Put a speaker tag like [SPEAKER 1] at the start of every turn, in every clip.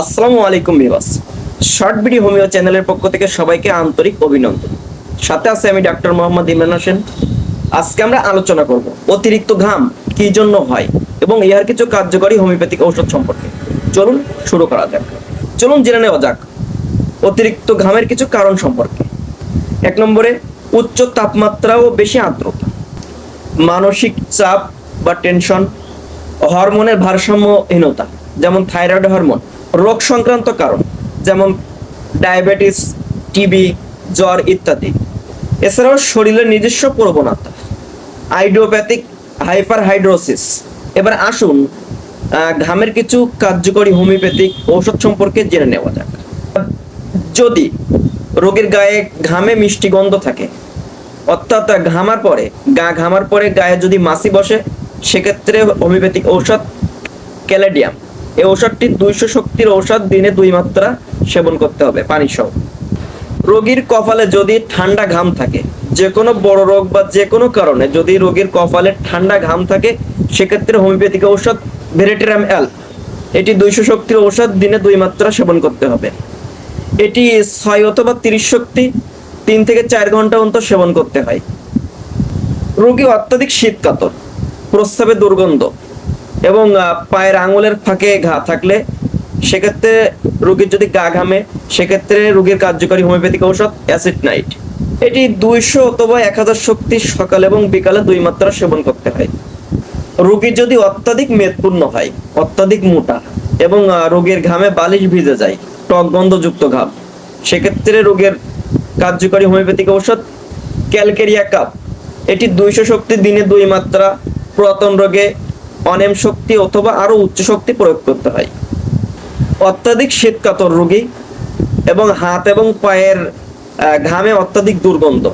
[SPEAKER 1] আসসালামু আলাইকুম বিবাস শর্ট ভিডিও হোমিও চ্যানেলের পক্ষ থেকে সবাইকে আন্তরিক অভিনন্দন। সাথে আছে আমি ডাক্তার মোহাম্মদ ইমরান হোসেন। আজকে আমরা আলোচনা করব, অতিরিক্ত ঘাম কি জন্য হয় এবং ইহার কিছু কার্যকরী হোমিওপ্যাথিক ঔষধ সম্পর্কে। চলুন শুরু করা যাক। চলুন জেনে নেওয়া যাক, অতিরিক্ত ঘামের কিছু কারণ সম্পর্কে। এক নম্বরে, উচ্চ তাপমাত্রা ও বেশি আর্দ্রতা। মানসিক চাপ বা টেনশন হরমোনের ভারসাম্যহীনতা, যেমন থাইরয়েড হরমোন রোগ সংক্রান্ত কারণ, যেমন ডায়াবেটিস, টিবি, জ্বর ইত্যাদি। এছাড়াও শরীরের নিজস্ব প্রবণতা, আইডিওপ্যাথিক হাইপার হাইড্রোসিস এবার আসুন ঘামের কিছু কার্যকরী হোমিওপ্যাথিক ঔষধ সম্পর্কে জেনে নেওয়া যাক। যদি রোগীর গায়ে ঘামে মিষ্টি গন্ধ থাকে, অর্থাৎ ঘামার পরে, গা ঘামার পরে গায়ে যদি মাছি বসে, সেক্ষেত্রে হোমিওপ্যাথিক ঔষধ ক্যালেডিয়াম। এই ঔষধটি দুইশো শক্তির ঔষধ দিনে দুই মাত্রা সেবন করতে হবে পানি সহ রোগীর কপালে যদি ঠান্ডা ঘাম থাকে যে কোনো বড় রোগ বা যে কোনো কারণে যদি রোগীর কপালে ঠান্ডা ঘাম থাকে, সেক্ষেত্রে হোমিওপ্যাথিক ঔষধ ভেরেটেরাম এল, এটি দুইশো শক্তির ঔষধ দিনে দুই মাত্রা সেবন করতে হবে। এটি ছয় অথবা তিরিশ শক্তি তিন থেকে চার ঘণ্টা অন্তর সেবন করতে হয়। রোগী অত্যাধিক শীত কাতর প্রস্রাবে দুর্গন্ধ এবং পায়ের আঙুলের ফাঁকে ঘা থাকলে সেক্ষেত্রে রোগীর যদি গা ঘামে, সেক্ষেত্রে রোগীর কার্যকরী হোমিওপ্যাথিক ঔষধ অ্যাসিড নাইট। এটি দুইশো অথবা এক হাজার শক্তি সকাল এবং বিকালে দুই মাত্রা সেবন করতে হয়। রোগী যদি অত্যাধিক মেদপূর্ণ হয়, অত্যাধিক মোটা এবং রোগীর ঘামে বালিশ ভিজে যায় টক গন্ধযুক্ত ঘাম, সেক্ষেত্রে রোগের কার্যকরী হোমিওপ্যাথিক ঔষধ ক্যালকেরিয়া কাপ। এটি দুইশো শক্তি দিনে দুই মাত্রা পুরাতন রোগে অনেম শক্তি অথবা আরও উচ্চ শক্তি প্রয়োগ করতে হয়। অত্যাধিক শীতকাতর রোগী এবং হাত এবং পায়ের ঘামে অত্যাধিক দুর্গন্ধ।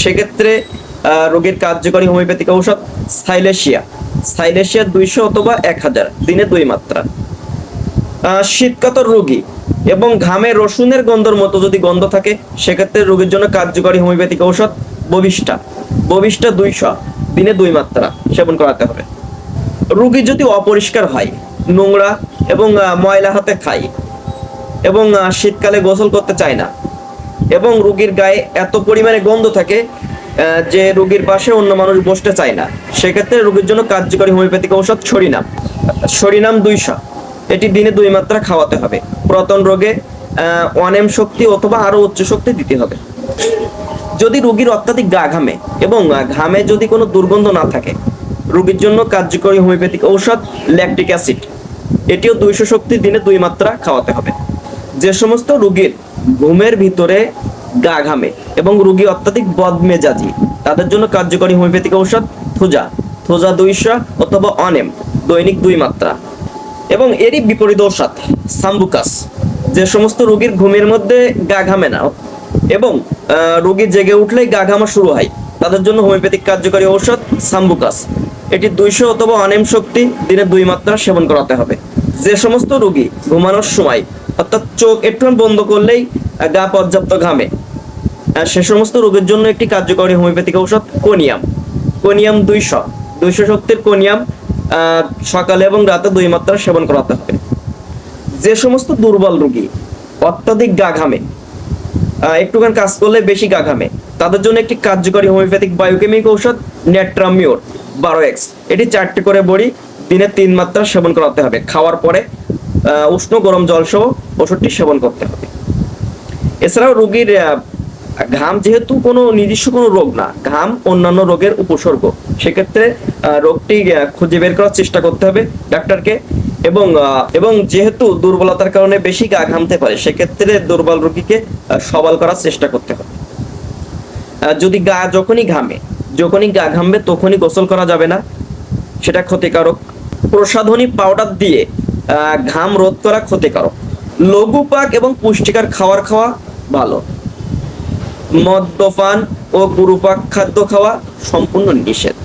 [SPEAKER 1] সেক্ষেত্রে রোগীর কার্যকরী হোমিওপ্যাথিক ঔষধ সাইলেশিয়া সাইলেশিয়া দুইশো অথবা এক হাজার, দিনে দুই মাত্রা। শীতকাতর রোগী এবং ঘামে রসুনের গন্ধর মতো যদি গন্ধ থাকে, সেক্ষেত্রে রোগীর জন্য কার্যকরী হোমিওপ্যাথিক ঔষধ ববিষ্টা ববিষ্টা দুইশো, দিনে দুই মাত্রা সেবন করাতে হবে। রোগী যদি অপরিষ্কার হয়, নোংরা এবং ময়লা হাতে খায় এবং শীতকালে গোসল করতে চায় না এবং রুগীর গায়ে এত পরিমাণে গন্ধ থাকে যে রুগীর পাশে অন্য মানুষ বসতে চায় না, সেক্ষেত্রে রুগীর জন্য কার্যকরী হোমিওপ্যাথিক ঔষধ সরিনাম সরিনাম দুইশো। এটি দিনে দুই মাত্রা খাওয়াতে হবে। পুরাতন রোগে অনেম শক্তি অথবা আরও উচ্চ শক্তি দিতে হবে। যদি রুগীর অত্যাধিক গা ঘামে এবং ঘামে যদি কোনো দুর্গন্ধ না থাকে রোগীর জন্য কার্যকরী হোমিওপ্যাথিক ঔষধ, ল্যাকটিক অ্যাসিড। এটিও দুইশো শক্তি দিনে দুই মাত্রা খাওয়াতে হবে। যে সমস্ত রোগীর ঘুমের ভিতরে গা ঘামে এবং রোগী অত্যাধিক বদমেজাজি, তাদের জন্য কার্যকরী হোমিওপ্যাথিক ঔষধ থুজা থুজা দুইশো অথবা অনেম, দৈনিক দুই মাত্রা। এবং এরই বিপরীত ঔষধ, সাম্বুকাস। যে সমস্ত রোগীর ঘুমের মধ্যে গা ঘামে না এবং রোগী জেগে উঠলেই গা ঘামা শুরু হয়, তাদের জন্য হোমিওপ্যাথিক কার্যকরী ঔষধ সাম্বুকাস। এটি দুইশো অথবা অনেম শক্তি দিনে দুই মাত্রা সেবন করাতে হবে। যে সমস্ত রোগী ঘুমানোর সময়, অর্থাৎ চোখ একটু বন্ধ করলেই গা পর্যাপ্ত ঘামে। সে সমস্ত রোগের জন্য একটি কার্যকরী হোমিওপ্যাথিক ঔষধ কোনিয়াম। কোনিয়াম দুইশো। দুইশো শক্তির কোনিয়াম সকালে এবং রাতে দুই মাত্রা সেবন করাতে হবে। যে সমস্ত দুর্বল রোগী, অত্যাধিক গা ঘামে একটুখানি কাজ করলে বেশি গা ঘামে, তাদের জন্য একটি কার্যকরী হোমিওপ্যাথিক বায়োকেমিক ঔষধ নেট্রামিওর। বারো এক্স এটি চারটি করে বড়ি, দিনে তিন মাত্রা সেবন করাতে হবে। খাওয়ার পরে উষ্ণ গরম জল সহ ওষুধটি সেবন করতে হবে। এছাড়াও রোগীর ঘাম যেহেতু কোনো নিজস্ব কোনো রোগ না, ঘাম অন্যান্য রোগের উপসর্গ। সেক্ষেত্রে রোগটি খুঁজে বের করার চেষ্টা করতে হবে ডাক্তারকে। এবং এবং যেহেতু দুর্বলতার কারণে বেশি গা ঘামতে পারে, সেক্ষেত্রে দুর্বল রোগীকে সবল করার চেষ্টা করতে হবে। যদি গা যখনই ঘামে যখনই গা ঘামবে, তখনই গোসল করা যাবে না। সেটা ক্ষতিকারক। প্রসাধনী পাউডার দিয়ে ঘাম রোধ করা ক্ষতিকারক। লঘুপাক এবং পুষ্টিকর খাওয়ার খাওয়া ভালো। মদ্যপান ও গুরুপাক খাদ্য খাওয়া সম্পূর্ণ নিষেধ।